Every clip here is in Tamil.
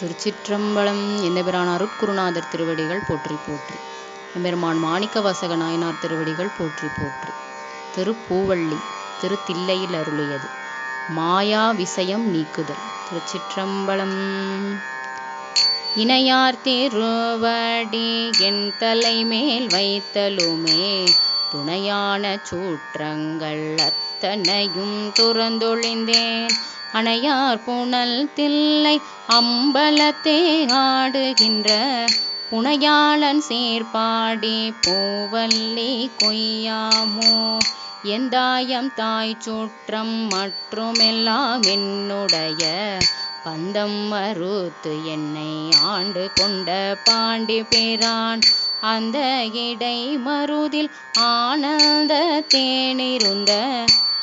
திருச்சிற்றம்பலம் எந்தபிரான் அருட்குருநாதர் திருவடிகள் போற்றி போற்றி. எம்பெருமான் மாணிக்க வாசக நாயனார் திருவடிகள் போற்றி போற்றி. திருப்பூவள்ளி திருத்தில்லையில் அருளியது. மாயா விஷயம் நீக்குதல். திருச்சிற்றம்பலம். இணையார் திருவடி என் தலைமேல் வைத்தலுமே துணையான சூற்றங்கள் அத்தனையும் துறந்தொழிந்தேன். அணையார் புனல் தில்லை அம்பலத்தே ஆடுகின்ற புனையாளன் சேர்பாடி பூவல்லி கொய்யாமோ? எந்தாயம் தாய் சுற்றம் மற்றுமெல்லாம் என்னுடைய பந்தம் மறுத்து என்னை ஆண்டு கொண்ட பாண்டி பிரான். அந்த இடை மருதில் ஆனந்த தேனிருந்த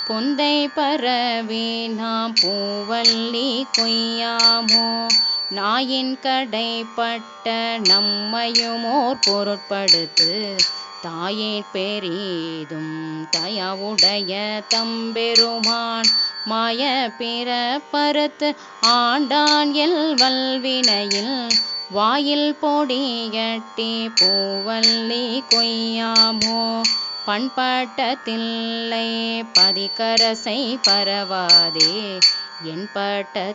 பொந்தை பரவி நாம் பூவல்லி கொய்யாமோ? நாயின் கடைப்பட்ட நம்மையுமோர் பொருட்படுத்து தாயின் பெரிதும் தயவுடைய தம்பெருமான் மாய பிற பருத்து ஆண்டான் எல் வல்வினையில் வாயில் பொடியட்டி பூவல்லி கொய்யாமோ? பண்பாட்டத்தில்லை பதிகரசை பரவாதே என்பட்ட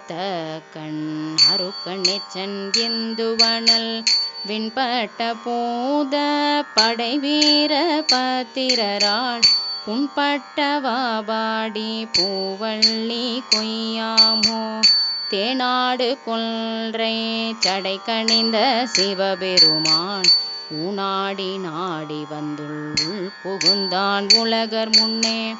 கண் அருக்கணிச்சன் இந்துவனல். விண்பட்ட பூத படை வீர பத்திரராள் புண்பட்டவாபாடி பூவள்ளி கொய்யாமோ. தேநாடு கொன்றை சடை கணிந்த சிவபெருமான். ஊனாடி நாடி வந்துள் புகுந்தான் உலகர் முன்னே.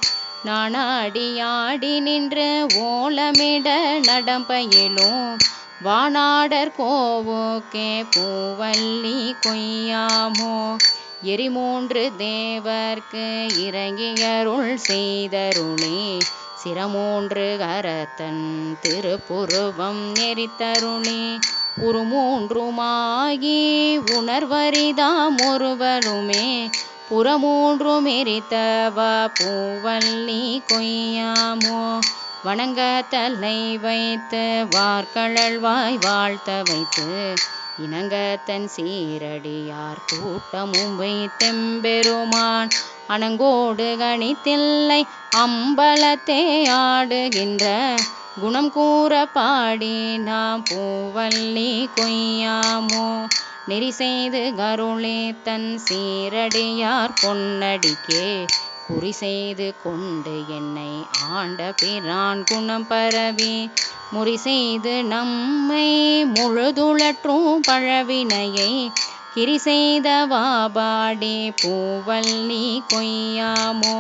நானாடியாடி நின்று ஓலமிட நடம்பயிலும் வானாடர் கோவோக்கே பூவல்லி கொய்யாமோ. எரிமூன்று தேவர்க்கு இறங்கியருள் செய்தருளே. சிரமூன்று கரத்தன் திருப்புருவம் நெறித்தருளே. உருமூன்றுமாகி உணர்வரிதாம் ஒருவருமே புறமூன்றும் எரித்தவ பூவல்லி கொய்யாமோ வணங்க தலை வைத்து வார்கழல்வாய் வாழ்த்த வைத்து இணங்கத்தன் சீரடியார் கூட்டமும் வைத்தெம்பெருமான் அணங்கோடு கணித்தில்லை அம்பலத்தே ஆடுகின்ற குணம் கூற பாடி நாம் பூவல்லி கொய்யாமோ? நெறி செய்து கருளே தன் சீரடியார் பொன்னடிக்கே? குறி செய்து கொண்டு என்னை ஆண்ட பிரான் குணம் பரவி முறி செய்து நம்மை முழுதுழற்றும் பழவினையை கிரி செய்த வாபாடி பூவல்லி கொய்யாமோ?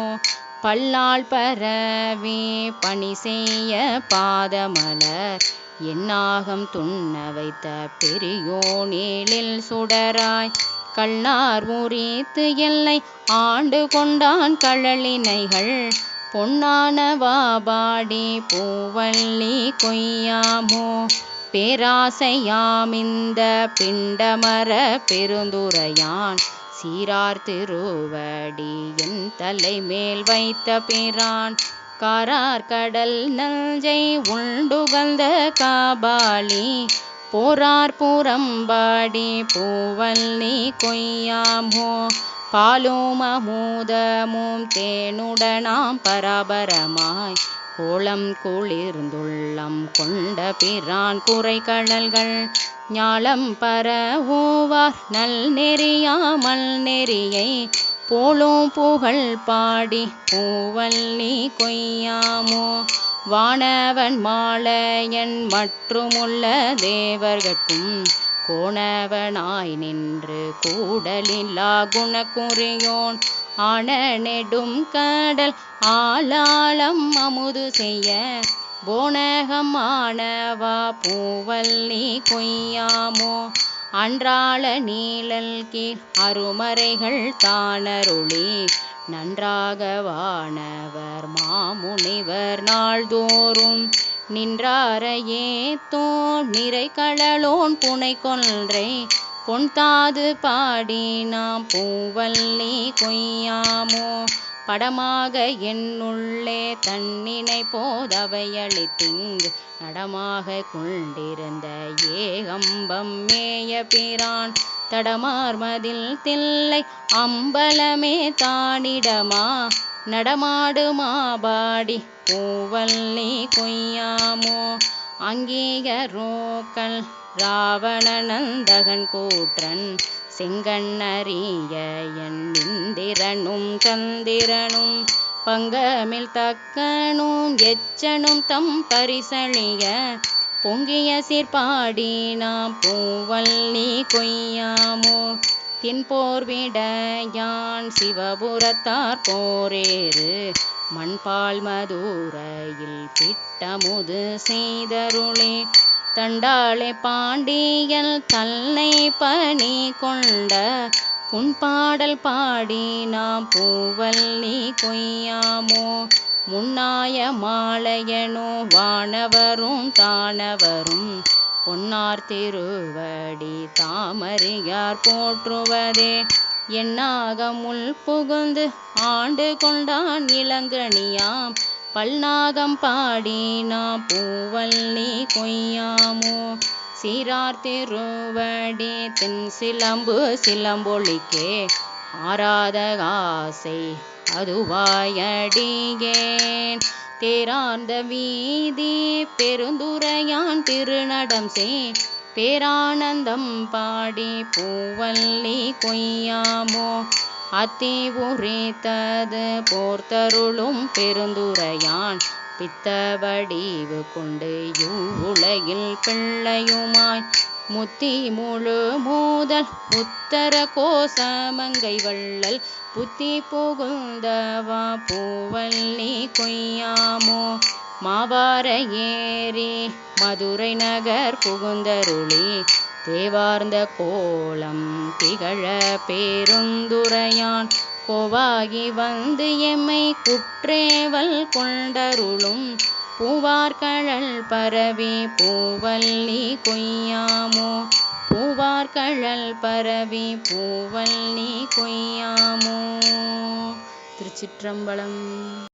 பல்லால் பரவி பணி செய்ய பாதமலர். என்னாகம் துண்ண வைத்த பெரியோனிலில் சுடராய். கள்ளார் முறித்து எல்லை ஆண்டு கொண்டான் கழலினைகள். பொன்னான வாபாடி பூவல்லி கொய்யாமோ. பேராசையாமிந்த பிண்டமர பெருந்துரையான். சீரார் திருவடி என் தலைமேல் வைத்த பிரான். காரார் கடல் நஞ்சை உண்டுகந்த காபாலி. போரார் புறம்பாடி பூவல்லி கொய்யாமோ. பாலும் அமுதமும் தேனுடனாம் பராபரமாய். கோலம் குளிர்ந்துள்ளம் கொண்ட பிரான் குறை கடல்கள் ஞாலம் பரவுவார் நல் நெறியாமல் நெறியை போலும் புகழ் பாடி பூவல்லி கொய்யாமோ? வானவன் மாலையன் மற்றுமுள்ள தேவர்கட்கும் கோணவனாய் நின்று கூடலில்லா குணக்குறியோன். ஆன நெடும் கடல் ஆளாளம் அமுது செய்ய போனகம் பூவல் பூவல்லி கொய்யாமோ. அன்றாள நீழல் கீழ் அருமறைகள் தானருளி நன்றாக வானவர் மாமுனிவர் நாள்தோறும். நின்றாரையே தோ நிறை கடலோன் புனை கொன்றை பொன்தாது பாடி நாம் பூவல்லி கொய்யாமோ? படமாக என்னுள்ளே தன்னினை போதவையளித்திங்கு நடமாக கொண்டிருந்த ஏகம்பம் மேய பிரான் தடமார்மதில் தில்லை அம்பலமே தானிடமா? நடமாடு மாபாடி பூவல்லி கொய்யாமோ? அங்கீகரோக்கள் ராவணநந்தகன் கூற்றன் செங்கண்ணறிய என் இந்திரனும் சந்திரனும் பங்கமில் தக்கனும் எச்சனும் தம் பரிசழிய பொங்கிய சீர்பாடி நாம் பூவல்லி கொய்யாமோ? தின்போர் யான் சிவபுரத்தார் போரேறு. மண்பால் மதுரையில் பிட்டமுது செய்தருளே. தண்டாளே பாண்டியல் தன்னை பணி கொண்ட புண்பாடல் பாடி நாம் பூவல்லி கொய்யாமோ. முன்னாய மாலையனோ வானவரும் தானவரும் பொன்னார் திருவடி தாமரியார் போற்றுவதே. எண்ணாக முள் புகுந்து ஆண்டு கொண்டான் இளங்கனியாம். பல்நாகம் பாடினா பூவல்லி கொய்யாமோ. சீரார் திருவடி தென் சிலம்பு சிலம்பொழிக்கே. ஆராத ஆசை அதுவாயடியேன். தேரார்ந்த வீதி பெருந்துரையான் திருநடம் சே பேரானந்தம் பாடி பூவல்லி கொய்யாமோ அத்தி உரித்தது போர்த்தருளும் பெருந்துரையான். பித்த வடிவு கொண்டு உலகில் பிள்ளையுமாய் முத்தி முழு மூதல் உத்தர கோசமங்கை வள்ளல். புத்தி புகுந்தவா பூவல்லி கொய்யாமோ? மாவார ஏரி மதுரை நகர் புகுந்தருளி. தேவார்ந்த கோலம் திகழ பேருந்துரையான். கோவாகி வந்து எம்மை குற்றேவல் கொண்டருளும். பூவார்கழல் பரவி பூவல்லி கொய்யாமோ? பூவார்கழல் பரவி பூவல்லி கொய்யாமோ? திருச்சிற்றம்பலம்.